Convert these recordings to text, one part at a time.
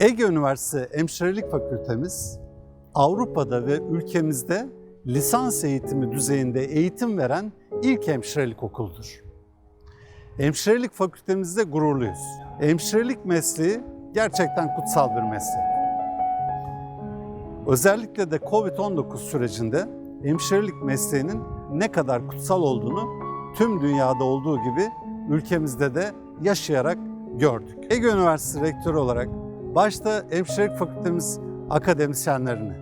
Ege Üniversitesi Hemşirelik Fakültemiz Avrupa'da ve ülkemizde lisans eğitimi düzeyinde eğitim veren ilk hemşirelik okuludur. Hemşirelik fakültemizde gururluyuz. Hemşirelik mesleği gerçekten kutsal bir meslek. Özellikle de Covid-19 sürecinde hemşirelik mesleğinin ne kadar kutsal olduğunu tüm dünyada olduğu gibi ülkemizde de yaşayarak gördük. Ege Üniversitesi Rektörü olarak başta hemşirelik fakültemiz akademisyenlerini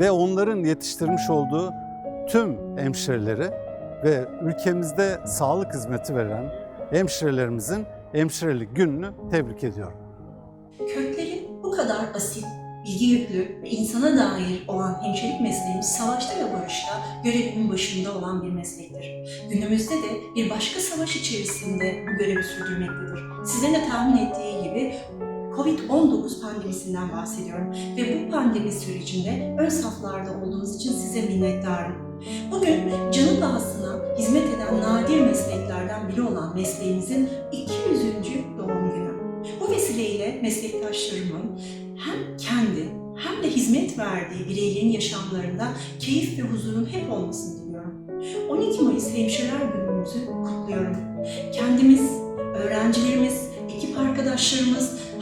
ve onların yetiştirmiş olduğu tüm hemşireleri ve ülkemizde sağlık hizmeti veren hemşirelerimizin hemşirelik gününü tebrik ediyorum. Kökleri bu kadar basit, bilgi yüklü ve insana dair olan hemşirelik mesleğimiz savaşta ve barışta görevinin başında olan bir meslektir. Günümüzde de bir başka savaş içerisinde bu görevi sürdürmektedir. Sizin de tahmin ettiği gibi Covid-19 pandemisinden bahsediyorum ve bu pandemi sürecinde ön saflarda olduğunuz için size minnettarım. Bugün canı pahasına hizmet eden nadir mesleklerden biri olan mesleğimizin 200. doğum günü. Bu vesileyle meslektaşlarımın hem kendi hem de hizmet verdiği bireylerin yaşamlarında keyif ve huzurun hep olmasını diliyorum. 12 Mayıs Hemşireler Günümüzü kutluyorum.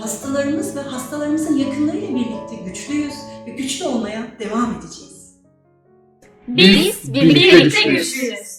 Hastalarımız ve hastalarımızın yakınlarıyla birlikte güçlüyüz ve güçlü olmaya devam edeceğiz. Biz birlikte güçlüyüz.